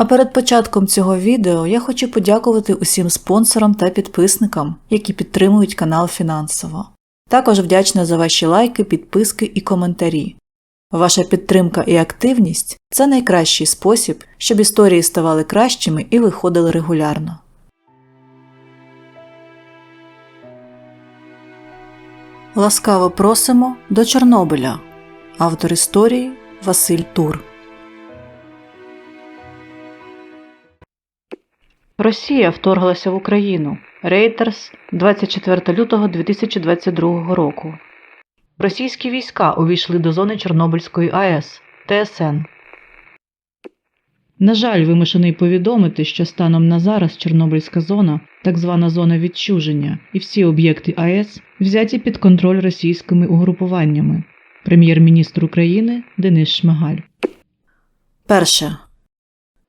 А перед початком цього відео я хочу подякувати усім спонсорам та підписникам, які підтримують канал фінансово. Також вдячна за ваші лайки, підписки і коментарі. Ваша підтримка і активність це найкращий спосіб, щоб історії ставали кращими і виходили регулярно. Ласкаво просимо до Чорнобиля. Автор історії Василь Тур. Росія вторглася в Україну. Рейтерс 24 лютого 2022 року. Російські війська увійшли до зони Чорнобильської АЕС ТСН. На жаль, вимушений повідомити, що станом на зараз Чорнобильська зона, так звана зона відчуження, і всі об'єкти АЕС взяті під контроль російськими угрупуваннями. Прем'єр-міністр України Денис Шмигаль. Перше.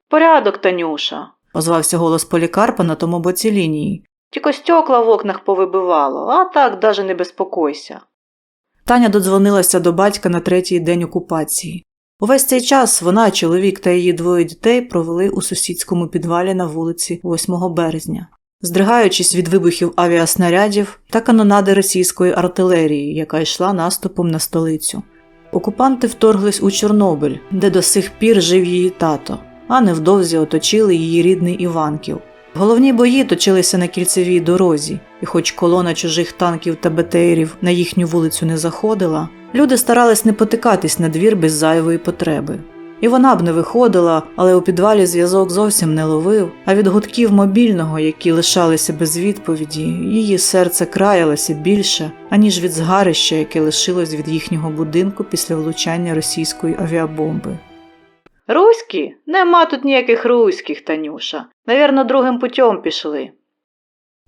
Порядок, Танюша. Озвався голос полікарпа на тому боці лінії. Тільки стекла в окнах повибивало, а так даже не безпокойся. Таня додзвонилася до батька на третій день окупації. Увесь цей час вона, чоловік та її двоє дітей провели у сусідському підвалі на вулиці 8 березня, здригаючись від вибухів авіаснарядів та канонади російської артилерії, яка йшла наступом на столицю. Окупанти вторглись у Чорнобиль, де до сих пір жив її тато, а невдовзі оточили її рідний Іванків. Головні бої точилися на кільцевій дорозі, і хоч колона чужих танків та БТРів на їхню вулицю не заходила, люди старались не потикатись на двір без зайвої потреби. І вона б не виходила, але у підвалі зв'язок зовсім не ловив, а від гудків мобільного, які лишалися без відповіді, її серце краялося більше, аніж від згарища, яке лишилось від їхнього будинку після влучання російської авіабомби. Руські? Нема тут ніяких руських, Танюша. Навірно, другим путем пішли.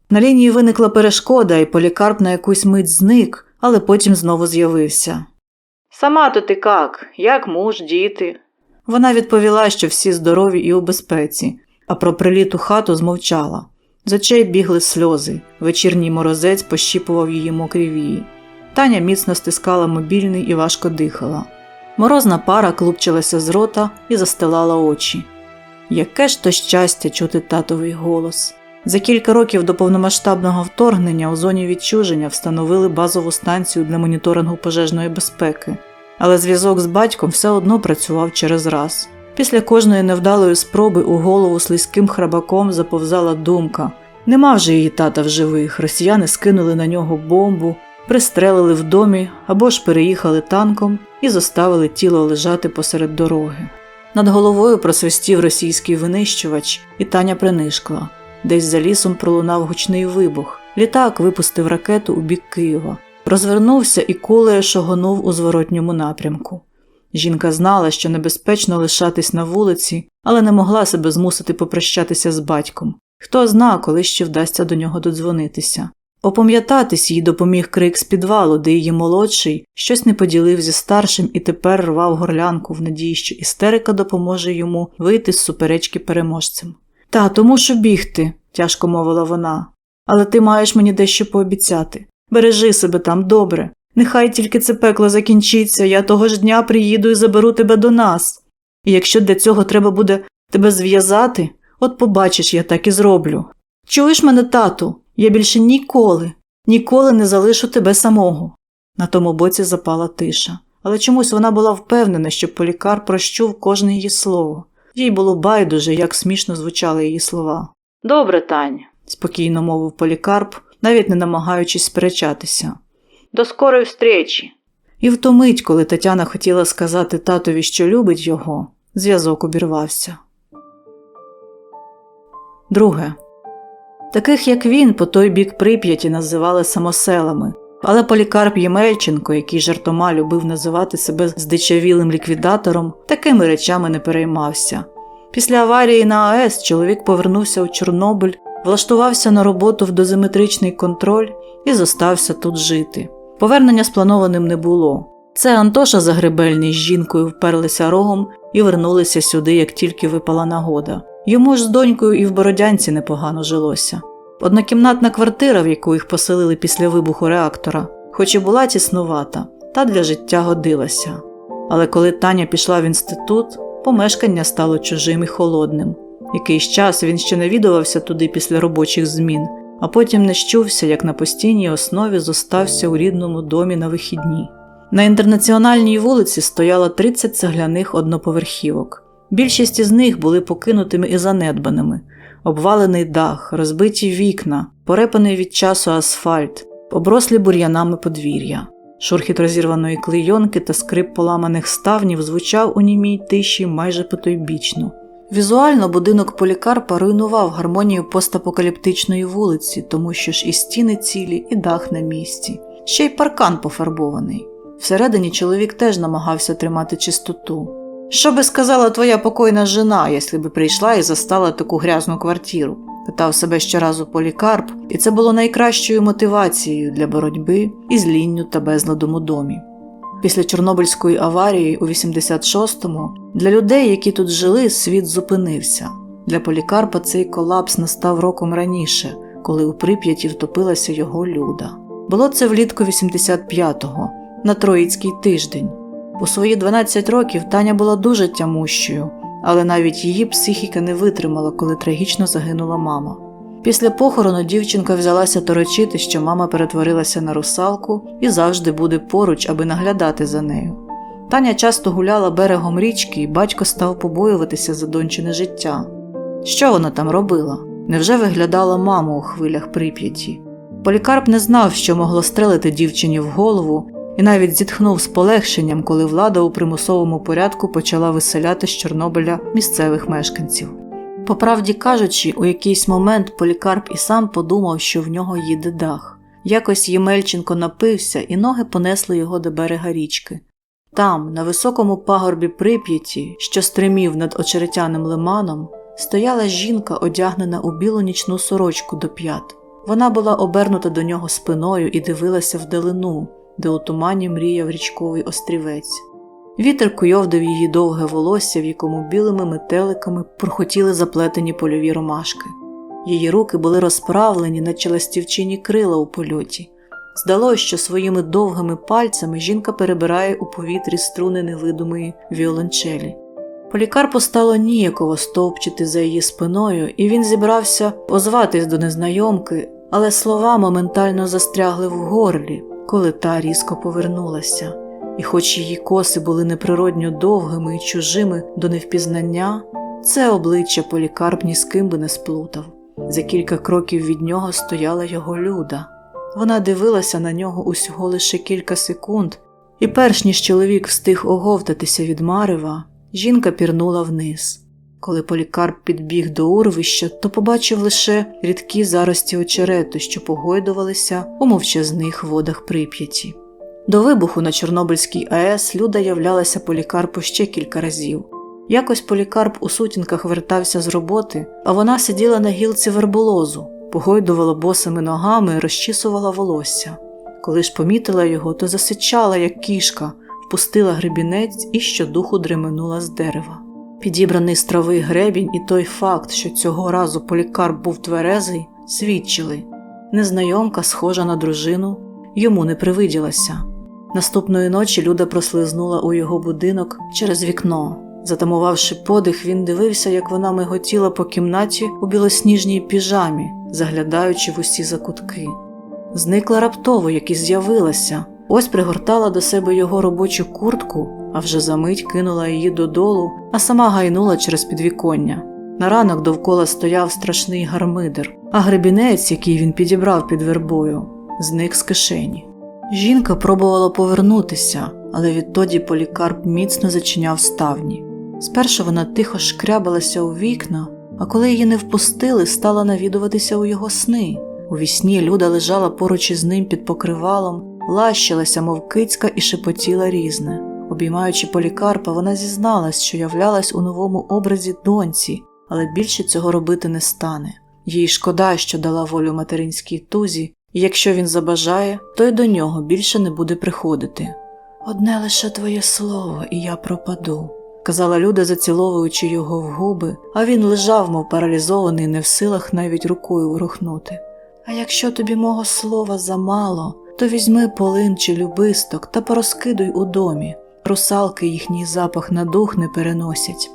На лінії виникла перешкода, і полікарп на якусь мить зник, але потім знову з'явився. Сама то ти як? Як муж, діти? Вона відповіла, що всі здорові і у безпеці, а про приліт у хату змовчала. З очей бігли сльози, вечірній морозець пощіпував її мокрі вії. Таня міцно стискала мобільний і важко дихала. Морозна пара клубчилася з рота і застилала очі. Яке ж то щастя чути татовий голос. За кілька років до повномасштабного вторгнення у зоні відчуження встановили базову станцію для моніторингу пожежної безпеки, але зв'язок з батьком все одно працював через раз. Після кожної невдалої спроби у голову слизьким храбаком заповзала думка нема вже її тата в живих, росіяни скинули на нього бомбу, пристрелили в домі або ж переїхали танком і зоставили тіло лежати посеред дороги. Над головою просвистів російський винищувач, і Таня принишкла. Десь за лісом пролунав гучний вибух. Літак випустив ракету у бік Києва, розвернувся і кулею шогонув у зворотньому напрямку. Жінка знала, що небезпечно лишатись на вулиці, але не могла себе змусити попрощатися з батьком. Хто зна, коли ще вдасться до нього додзвонитися. Опам'ятатись їй допоміг крик з підвалу, де її молодший щось не поділив зі старшим і тепер рвав горлянку в надії, що істерика допоможе йому вийти з суперечки переможцем. Тату, мушу бігти, тяжко мовила вона. Але ти маєш мені дещо пообіцяти. Бережи себе там добре. Нехай тільки це пекло закінчиться, я того ж дня приїду і заберу тебе до нас. І якщо для цього треба буде тебе зв'язати, от побачиш, я так і зроблю. Чуєш мене, тату? Я більше ніколи, ніколи не залишу тебе самого. На тому боці запала тиша, але чомусь вона була впевнена, що полікар прощув кожне її слово. Їй було байдуже, як смішно звучали її слова. Добре, Тань, спокійно мовив полікарп, навіть не намагаючись сперечатися. До скорої встречі. І в ту мить, коли Тетяна хотіла сказати татові, що любить його, зв'язок обірвався. Друге. Таких, як він, по той бік прип'яті називали самоселами, але Полікарп Ємельченко, який жартома любив називати себе здичавілим ліквідатором, такими речами не переймався. Після аварії на АЕС чоловік повернувся у Чорнобиль, влаштувався на роботу в дозиметричний контроль і зостався тут жити. Повернення спланованим не було. Це Антоша Загребельний з жінкою вперлися рогом і вернулися сюди, як тільки випала нагода. Йому ж з донькою і в Бородянці непогано жилося. Однокімнатна квартира, в яку їх поселили після вибуху реактора, хоч і була тіснувата, та для життя годилася. Але коли Таня пішла в інститут, помешкання стало чужим і холодним. Якийсь час він ще навідувався туди після робочих змін, а потім не щувся, як на постійній основі зостався у рідному домі на вихідні. На інтернаціональній вулиці стояло 30 цегляних одноповерхівок. Більшість із них були покинутими і занедбаними, обвалений дах, розбиті вікна, порепаний від часу асфальт, оброслі бур'янами подвір'я. Шурхіт розірваної клейонки та скрип поламаних ставнів звучав у німій тиші майже потойбічно. Візуально будинок Полікарпа руйнував гармонію постапокаліптичної вулиці, тому що ж і стіни цілі, і дах на місці, ще й паркан пофарбований. Всередині чоловік теж намагався тримати чистоту. Що би сказала твоя покойна жена, якщо би прийшла і застала таку грязну квартиру? питав себе щоразу Полікарп, і це було найкращою мотивацією для боротьби із лінню та безладом у домі. Після Чорнобильської аварії у 86-му для людей, які тут жили, світ зупинився. Для Полікарпа цей колапс настав роком раніше, коли у Прип'яті втопилася його люда. Було це влітку 85-го, на Троїцький тиждень. У свої 12 років Таня була дуже тямущою, але навіть її психіка не витримала, коли трагічно загинула мама. Після похорону дівчинка взялася торочити, що мама перетворилася на русалку і завжди буде поруч, аби наглядати за нею. Таня часто гуляла берегом річки, і батько став побоюватися за дончине життя. Що вона там робила? Невже виглядала маму у хвилях прип'яті? Полікарп не знав, що могло стрелити дівчині в голову, і навіть зітхнув з полегшенням, коли влада у примусовому порядку почала виселяти з Чорнобиля місцевих мешканців. По правді кажучи, у якийсь момент Полікарп і сам подумав, що в нього їде дах. Якось Ємельченко напився, і ноги понесли його до берега річки. Там, на високому пагорбі прип'яті, що стримів над очеретяним лиманом, стояла жінка, одягнена у білу нічну сорочку до п'ят. Вона була обернута до нього спиною і дивилася вдалину, де у тумані мріяв річковий острівець. Вітер куйовдив її довге волосся, в якому білими метеликами прохотіли заплетені польові ромашки. Її руки були розправлені, наче ластівчині крила у польоті. Здалося, що своїми довгими пальцями жінка перебирає у повітрі струни невидимої віолончелі. Полікарпу стало ніяково стовпчити за її спиною, і він зібрався озватись до незнайомки, але слова моментально застрягли в горлі, коли та різко повернулася. І хоч її коси були неприродньо довгими і чужими до невпізнання, це обличчя Полікарп ні з ким би не сплутав. За кілька кроків від нього стояла його люда. Вона дивилася на нього усього лише кілька секунд, і перш ніж чоловік встиг оговтатися від марева, жінка пірнула вниз. Коли Полікарп підбіг до урвища, то побачив лише рідкі зарості очерету, що погойдувалися у мовчазних водах прип'яті. До вибуху на Чорнобильській АЕС Люда являлася Полікарпу ще кілька разів. Якось Полікарп у сутінках вертався з роботи, а вона сиділа на гілці верболозу, погойдувала босими ногами і розчісувала волосся. Коли ж помітила його, то засичала, як кішка, впустила гребінець і щодуху дременула з дерева. Підібраний з трави гребінь і той факт, що цього разу Полікарп був тверезий, свідчили незнайомка, схожа на дружину, йому не привиділася. Наступної ночі Люда прослизнула у його будинок через вікно. Затамувавши подих, він дивився, як вона миготіла по кімнаті у білосніжній піжамі, заглядаючи в усі закутки. Зникла раптово, як і з'явилася, ось пригортала до себе його робочу куртку, а вже за мить кинула її додолу, а сама гайнула через підвіконня. На ранок довкола стояв страшний гармидер, а гребінець, який він підібрав під вербою, зник з кишені. Жінка пробувала повернутися, але відтоді Полікарп міцно зачиняв ставні. Спершу вона тихо шкрябалася у вікна, а коли її не впустили, стала навідуватися у його сни. У вісні Люда лежала поруч із ним під покривалом, лащилася, мов кицька, і шепотіла різне. Обіймаючи Полікарпа, вона зізналась, що являлась у новому образі доньці, але більше цього робити не стане. Їй шкода, що дала волю материнській тузі, і якщо він забажає, то й до нього більше не буде приходити. Одне лише твоє слово, і я пропаду, казала Люда, заціловуючи його в губи, а він лежав, мов паралізований, не в силах навіть рукою ворухнути. А якщо тобі мого слова замало, то візьми полин чи любисток та порозкидуй у домі. Русалки їхній запах на дух не переносять.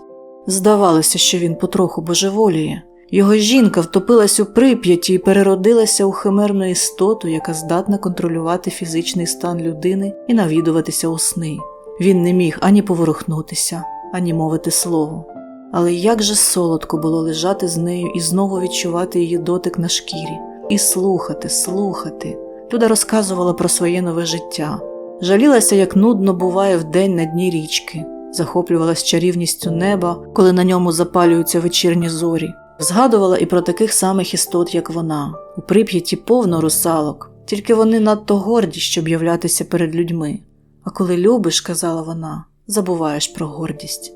Здавалося, що він потроху божеволіє. Його жінка втопилась у прип'яті і переродилася у химерну істоту, яка здатна контролювати фізичний стан людини і навідуватися у сни. Він не міг ані поворухнутися, ані мовити слово. Але як же солодко було лежати з нею і знову відчувати її дотик на шкірі, і слухати, слухати. Люда розказувала про своє нове життя, жалілася, як нудно буває вдень на дні річки, захоплювалась чарівністю неба, коли на ньому запалюються вечірні зорі. Згадувала і про таких самих істот, як вона. У прип'яті повно русалок, тільки вони надто горді, щоб являтися перед людьми. А коли любиш, казала вона, забуваєш про гордість.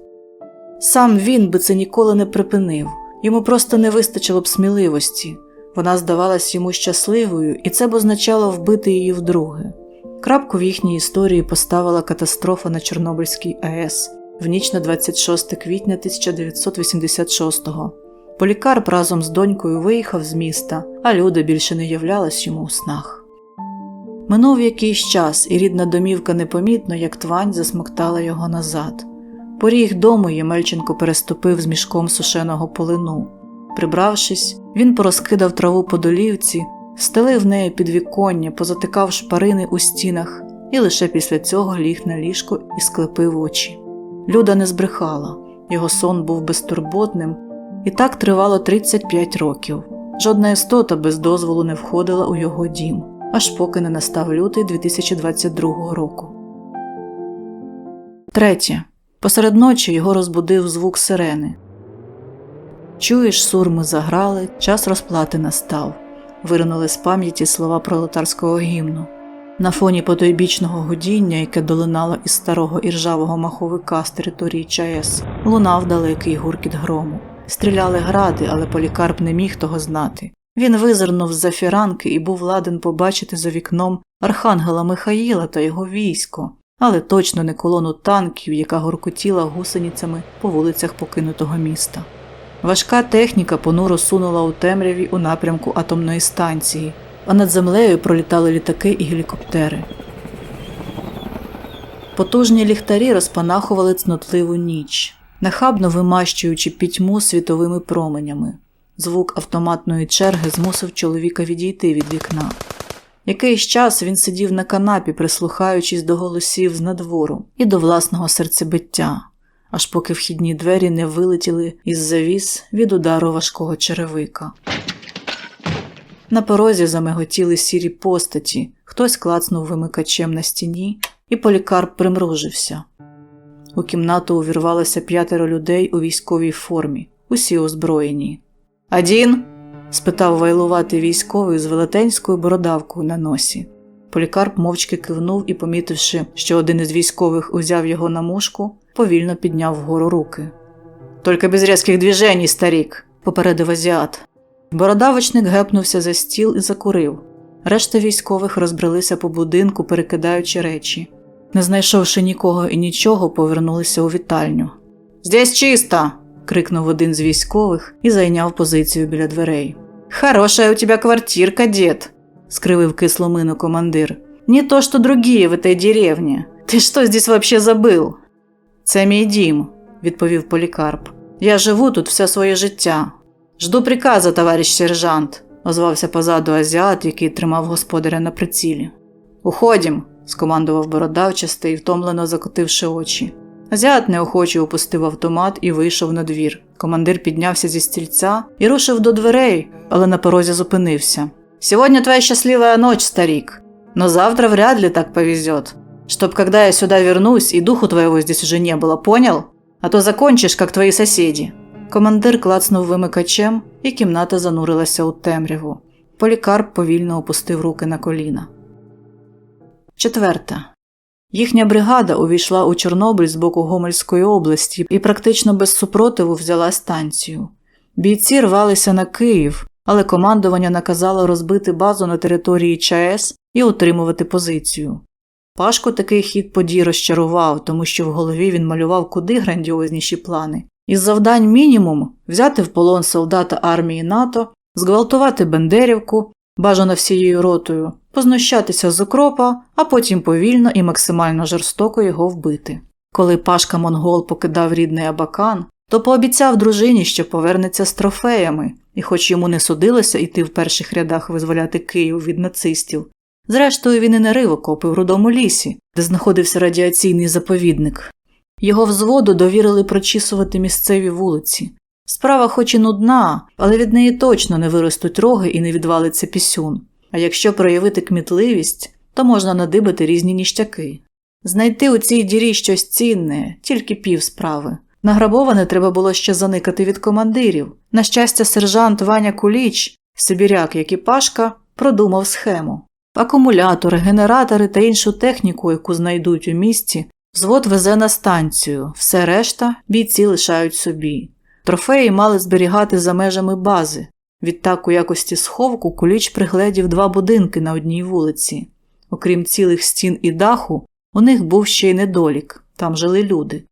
Сам він би це ніколи не припинив, йому просто не вистачило б сміливості. Вона здавалась йому щасливою, і це б означало вбити її вдруге. Крапку в їхній історії поставила катастрофа на Чорнобильській АЕС в ніч на 26 квітня 1986-го. Полікарп разом з донькою виїхав з міста, а Люда більше не являлась йому у снах. Минув якийсь час, і рідна домівка непомітно, як твань, засмоктала його назад. Поріг дому Ємельченко переступив з мішком сушеного полину. Прибравшись, він порозкидав траву по долівці, стелив нею підвіконня, позатикав шпарини у стінах і лише після цього ліг на ліжко і склепив очі. Люда не збрехала, його сон був безтурботним, і так тривало 35 років. Жодна істота без дозволу не входила у його дім, аж поки не настав лютий 2022 року. Третє. Посеред ночі його розбудив звук сирени. Чуєш, сурми заграли, час розплати настав. Виринули з пам'яті слова пролетарського гімну. На фоні потойбічного гудіння, яке долинало із старого іржавого маховика з території ЧАЕС, лунав далекий гуркіт грому. Стріляли гради, але полікарп не міг того знати. Він визирнув з-за фіранки і був ладен побачити за вікном архангела Михаїла та його військо, але точно не колону танків, яка горкотіла гусеницями по вулицях покинутого міста. Важка техніка понуро сунула у темряві у напрямку атомної станції, а над землею пролітали літаки і гелікоптери. Потужні ліхтарі розпанахували цнотливу ніч, нахабно вимащуючи пітьму світовими променями. Звук автоматної черги змусив чоловіка відійти від вікна. Якийсь час він сидів на канапі, прислухаючись до голосів з надвору і до власного серцебиття, аж поки вхідні двері не вилетіли із завіс від удару важкого черевика. На порозі замиготіли сірі постаті, хтось клацнув вимикачем на стіні, і полікарп примружився. У кімнату увірвалося п'ятеро людей у військовій формі, усі озброєні. Адін? спитав вайлуватий військовий з велетенською бородавкою на носі. Полікарп мовчки кивнув і, помітивши, що один із військових узяв його на мушку, повільно підняв вгору руки. Тільки без різких движень, старік, попередив азіат. Бородавочник гепнувся за стіл і закурив. Решта військових розбрелися по будинку, перекидаючи речі. Не знайшовши нікого і нічого, повернулися у вітальню. Здесь чисто. крикнув один з військових і зайняв позицію біля дверей. Хороша у тебе квартирка, дід, скривив кислу мину командир. Не то, що другие в этой деревні. Ти що здесь вообще забыл? Це мій дім, відповів полікарп. Я живу тут все своє життя. Жду приказа, товариш сержант, озвався позаду азіат, який тримав господаря на прицілі. Уходім, скомандував бородавчастий, втомлено закотивши очі. Азіат неохоче опустив автомат і вийшов на двір. Командир піднявся зі стільця і рушив до дверей, але на порозі зупинився. Сьогодні твоя щаслива ночь, старик, но завтра вряд ли так повезет. Чтоб когда я сюда вернусь, и духу твоего здесь уже не было, понял? А то закончишь, как твої сусіди. Командир клацнув вимикачем, і кімната занурилася у темряву. Полікарп повільно опустив руки на коліна. Четверта. Їхня бригада увійшла у Чорнобиль з боку Гомельської області і практично без супротиву взяла станцію. Бійці рвалися на Київ, але командування наказало розбити базу на території ЧАЕС і утримувати позицію. Пашко такий хід подій розчарував, тому що в голові він малював куди грандіозніші плани. Із завдань мінімум взяти в полон солдата армії НАТО, зґвалтувати Бендерівку, бажано всією ротою, познущатися з укропа, а потім повільно і максимально жорстоко його вбити. Коли Пашка Монгол покидав рідний Абакан, то пообіцяв дружині, що повернеться з трофеями, і хоч йому не судилося йти в перших рядах визволяти Київ від нацистів, зрештою він і не рив окопи в рудому лісі, де знаходився радіаційний заповідник. Його взводу довірили прочісувати місцеві вулиці. Справа хоч і нудна, але від неї точно не виростуть роги і не відвалиться пісюн. А якщо проявити кмітливість, то можна надибати різні ніштяки. Знайти у цій дірі щось цінне, тільки пів справи. Награбоване треба було ще заникати від командирів. На щастя, сержант Ваня Куліч, Сибіряк, як і Пашка, продумав схему. Акумулятори, генератори та іншу техніку, яку знайдуть у місті, взвод везе на станцію, все решта бійці лишають собі. Трофеї мали зберігати за межами бази. Відтак, у якості сховку, куліч пригледів два будинки на одній вулиці. Окрім цілих стін і даху, у них був ще й недолік там жили люди.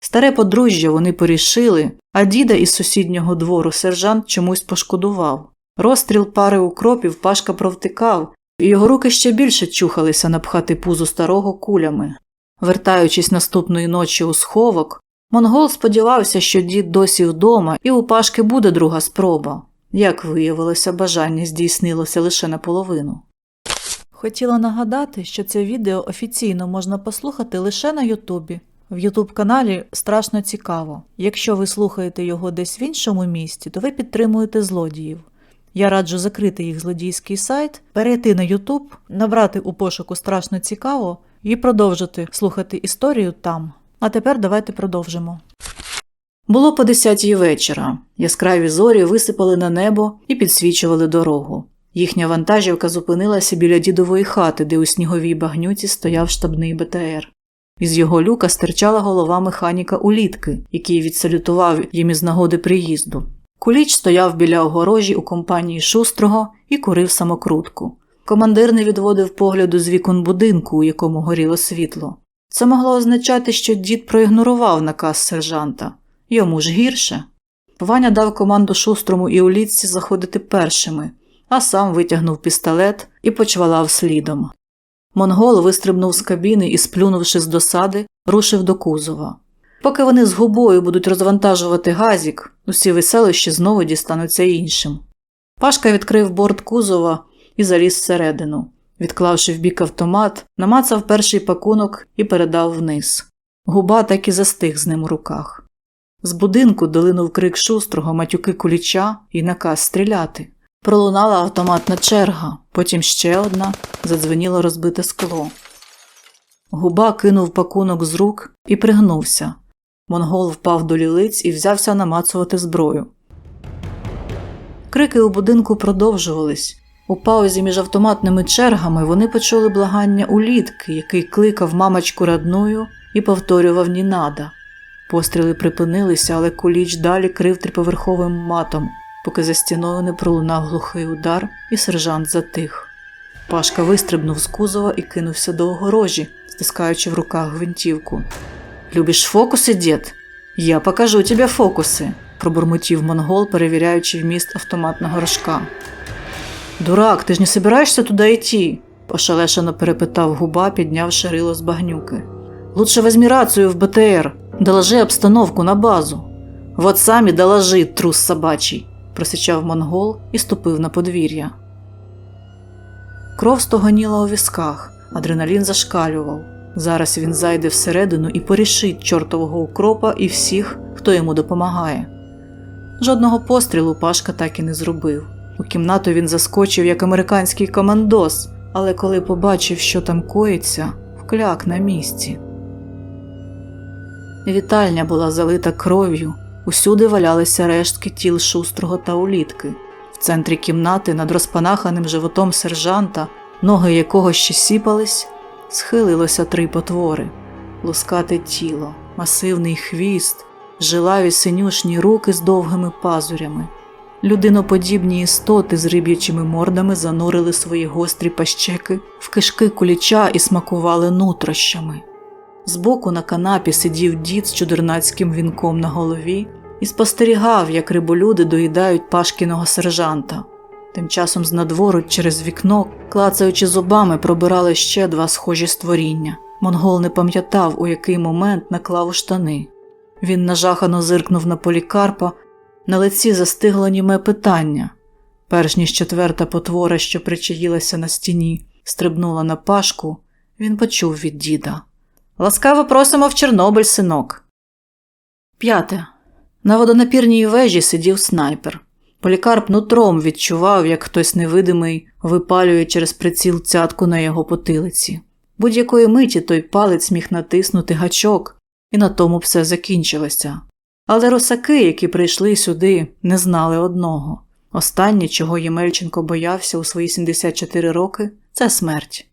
Старе подружжя вони порішили, а діда із сусіднього двору сержант чомусь пошкодував. Розстріл пари укропів Пашка провтикав, його руки ще більше чухалися напхати пузу старого кулями. Вертаючись наступної ночі у сховок, монгол сподівався, що дід досі вдома, і у Пашки буде друга спроба. Як виявилося, бажання здійснилося лише наполовину. Хотіла нагадати, що це відео офіційно можна послухати лише на Ютубі. В Ютуб каналі страшно цікаво. Якщо ви слухаєте його десь в іншому місті, то ви підтримуєте злодіїв. Я раджу закрити їх злодійський сайт, перейти на Ютуб, набрати у пошуку страшно цікаво і продовжити слухати історію там. А тепер давайте продовжимо. Було по десятій вечора. Яскраві зорі висипали на небо і підсвічували дорогу. Їхня вантажівка зупинилася біля дідової хати, де у сніговій багнюці стояв штабний БТР. Із його люка стирчала голова механіка улітки, який відсалютував їм із нагоди приїзду. Куліч стояв біля огорожі у компанії шустрого і курив самокрутку. Командир не відводив погляду з вікон будинку, у якому горіло світло. Це могло означати, що дід проігнорував наказ сержанта. Йому ж гірше. Ваня дав команду шустрому і улітці заходити першими, а сам витягнув пістолет і почвалав слідом. Монгол вистрибнув з кабіни і, сплюнувши з досади, рушив до кузова. Поки вони з губою будуть розвантажувати газік, усі веселищі знову дістануться іншим. Пашка відкрив борт кузова і заліз всередину. Відклавши в бік автомат, намацав перший пакунок і передав вниз. Губа так і застиг з ним у руках. З будинку долинув крик шустрого матюки куліча і наказ стріляти. Пролунала автоматна черга, потім ще одна, задзвеніло розбите скло. Губа кинув пакунок з рук і пригнувся. Монгол впав до лілиць і взявся намацувати зброю. Крики у будинку продовжувались. У паузі між автоматними чергами вони почули благання улітки, який кликав мамочку радною і повторював Нінада. Постріли припинилися, але куліч далі крив триповерховим матом, поки за стіною не пролунав глухий удар, і сержант затих. Пашка вистрибнув з кузова і кинувся до огорожі, стискаючи в руках гвинтівку. Любиш фокуси, дід? Я покажу тебе фокуси, пробурмотів монгол, перевіряючи вміст автоматного рожка. Дурак, ти ж не собираєшся туди йти? ошелешено перепитав губа, піднявши рило з багнюки. Лучше возьми рацию в БТР, доложи обстановку на базу. Вот самі доложи, трус собачий, просичав монгол і ступив на подвір'я. Кров стогоніла у візках, адреналін зашкалював. Зараз він зайде всередину і порішить чортового укропа і всіх, хто йому допомагає. Жодного пострілу Пашка так і не зробив. У кімнату він заскочив як американський командос, але коли побачив, що там коїться, вкляк на місці. Вітальня була залита кров'ю, усюди валялися рештки тіл шустрого та улітки. В центрі кімнати над розпанаханим животом сержанта, ноги якого ще сіпались, схилилося три потвори, лускате тіло, масивний хвіст, жилаві синюшні руки з довгими пазурями. Людиноподібні істоти з риб'ячими мордами занурили свої гострі пащеки в кишки куліча і смакували нутрощами. Збоку на канапі сидів дід з чудернацьким вінком на голові і спостерігав, як риболюди доїдають пашкіного сержанта. Тим часом з надвору через вікно, клацаючи зубами, пробирали ще два схожі створіння. Монгол не пам'ятав, у який момент наклав штани. Він нажахано зиркнув на полікарпа, на лиці застигло німе питання. Перш ніж четверта потвора, що причаїлася на стіні, стрибнула на пашку, він почув від діда. Ласкаво просимо в Чорнобиль, синок. П'яте. На водонапірній вежі сидів снайпер. Полікарп нутром відчував, як хтось невидимий випалює через приціл цятку на його потилиці. Будь-якої миті той палець міг натиснути гачок, і на тому все закінчилося. Але росаки, які прийшли сюди, не знали одного. Останнє, чого Ємельченко боявся у свої 74 роки, це смерть.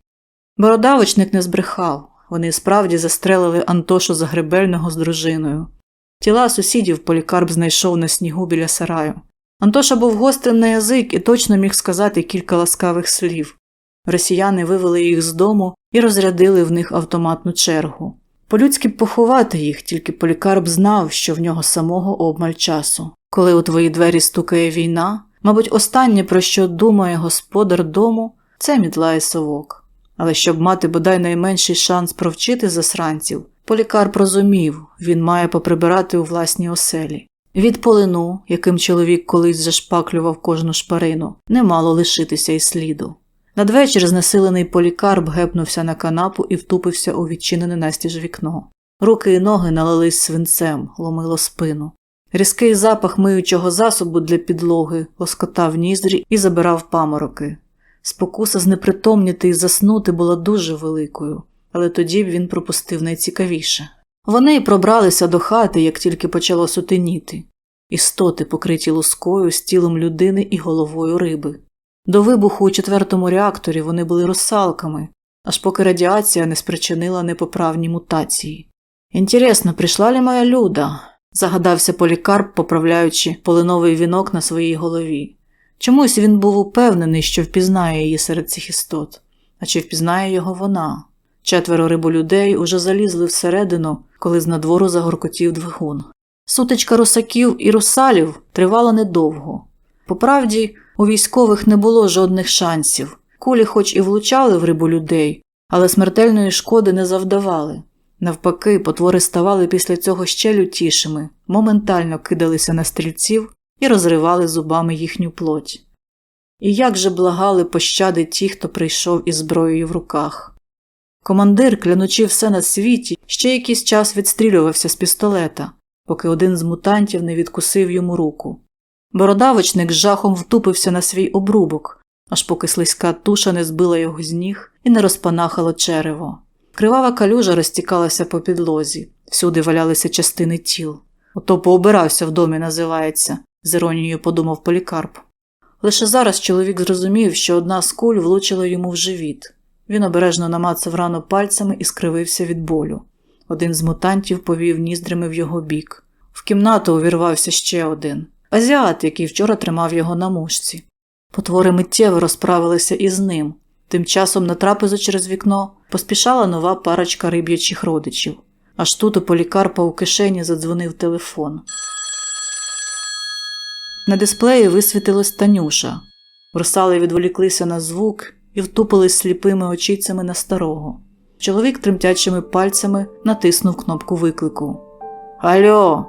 Бородавочник не збрехав, вони справді застрелили Антошу Загребельного з дружиною. Тіла сусідів полікарп знайшов на снігу біля сараю. Антоша був гострим на язик і точно міг сказати кілька ласкавих слів. Росіяни вивели їх з дому і розрядили в них автоматну чергу. По-людськи б поховати їх, тільки полікарп знав, що в нього самого обмаль часу. Коли у твої двері стукає війна, мабуть, останнє, про що думає господар дому, це мітла совок. Але щоб мати бодай найменший шанс провчити засранців, полікарп розумів, він має поприбирати у власній оселі. Від полину, яким чоловік колись зашпаклював кожну шпарину, не мало лишитися й сліду. Надвечір знесилений полікарп гепнувся на канапу і втупився у відчинене настіж вікно. Руки і ноги налились свинцем, ломило спину. Різкий запах миючого засобу для підлоги лоскотав ніздрі і забирав памороки. Спокуса знепритомніти і заснути була дуже великою, але тоді б він пропустив найцікавіше. Вони пробралися до хати, як тільки почало сутеніти. Істоти, покриті лускою з тілом людини і головою риби. До вибуху у четвертому реакторі вони були розсалками, аж поки радіація не спричинила непоправні мутації. Інтересно, прийшла лі моя люда? загадався полікарп, поправляючи полиновий вінок на своїй голові. Чомусь він був упевнений, що впізнає її серед цих істот, а чи впізнає його вона? Четверо риболюдей уже залізли всередину, коли з надвору загоркотів двигун. Сутичка русаків і русалів тривала недовго. Поправді, у військових не було жодних шансів. Кулі, хоч і влучали в рибу людей, але смертельної шкоди не завдавали. Навпаки, потвори ставали після цього ще лютішими, моментально кидалися на стрільців і розривали зубами їхню плоть. І як же благали пощади ті, хто прийшов із зброєю в руках. Командир, клянучи все на світі, ще якийсь час відстрілювався з пістолета, поки один з мутантів не відкусив йому руку. Бородавочник з жахом втупився на свій обрубок, аж поки слизька туша не збила його з ніг і не розпанахало черево. Кривава калюжа розтікалася по підлозі, всюди валялися частини тіл. Ото пообирався в домі, називається, з іронією подумав полікарп. Лише зараз чоловік зрозумів, що одна з куль влучила йому в живіт. Він обережно намацав рану пальцями і скривився від болю. Один з мутантів повів ніздрями в його бік. В кімнату увірвався ще один азіат, який вчора тримав його на мушці. Потвори миттєво розправилися із ним. Тим часом на трапезу через вікно поспішала нова парочка риб'ячих родичів. Аж тут у полікарпа у кишені задзвонив телефон. На дисплеї висвітилась Танюша. Русали відволіклися на звук і втупились сліпими очицями на старого. Чоловік тремтячими пальцями натиснув кнопку виклику. Альо.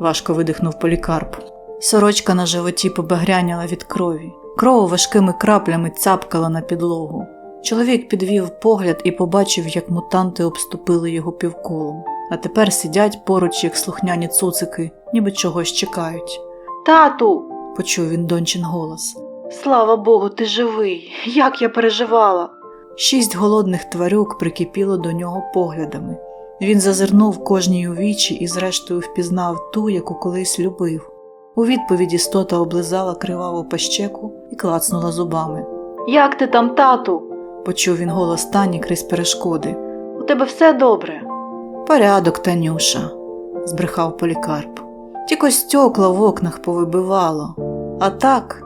важко видихнув полікарп. Сорочка на животі побагряняла від крові. Кров важкими краплями цапкала на підлогу. Чоловік підвів погляд і побачив, як мутанти обступили його півколом, а тепер сидять поруч, як слухняні цуцики, ніби чогось чекають. Тату. почув він дончин голос. Слава Богу, ти живий. Як я переживала. Шість голодних тварюк прикипіло до нього поглядами. Він зазирнув кожній у вічі і, зрештою, впізнав ту, яку колись любив. У відповідь істота облизала криваву пащеку і клацнула зубами. Як ти там, тату? почув він голос Тані крізь перешкоди. У тебе все добре. Порядок, Танюша, збрехав полікарп. Тільки стекла в окнах повибивало, а так